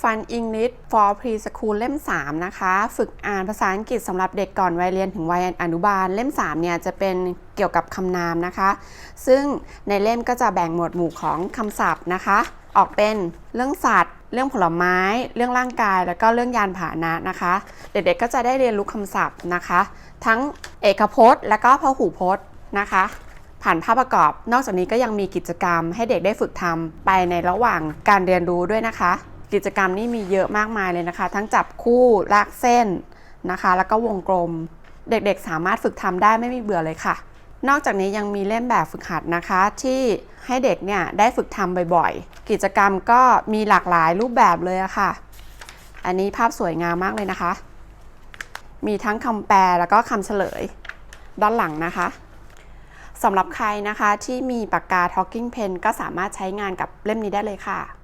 Fun English for Preschool เล่ม 3 นะคะ ฝึกอ่านภาษาอังกฤษสำหรับเด็กก่อนวัยเรียนถึงวัยอนุบาล เล่ม 3 เนี่ยจะเป็นเกี่ยวกับคำนามนะคะ ซึ่งในเล่มก็จะแบ่งหมวดหมู่ของคำศัพท์นะคะ ออกเป็นเรื่องสัตว์ เรื่องผลไม้ เรื่องร่างกาย แล้วก็เรื่องยานพาหนะนะคะ เด็กๆก็จะได้เรียนรู้คำศัพท์นะคะ ทั้งเอกพจน์ และก็พหูพจน์นะคะผ่านภาพประกอบ นอกจากนี้ก็ยังมีกิจกรรมให้เด็กได้ฝึกทำไปในระหว่างการเรียนรู้ด้วยนะคะ กิจกรรมนี่มีเยอะมากมายเลยนะคะ ทั้งจับคู่ลากเส้นนะคะ แล้วก็วงกลม เด็กๆ สามารถฝึกทำได้ไม่มีเบื่อเลยค่ะ นอกจากนี้ยังมีเล่มแบบฝึกหัดนะคะ ที่ให้เด็กเนี่ยได้ฝึกทำบ่อยๆ กิจกรรมก็มีหลากหลายรูปแบบเลยอะค่ะ อันนี้ภาพสวยงามมากเลยนะคะ มีทั้งคำแปลแล้วก็คำเฉลย ด้านหลังนะคะสำหรับใครนะคะที่มีปากกา Talking Pen ก็สามารถใช้งานกับเล่มนี้ได้เลยค่ะ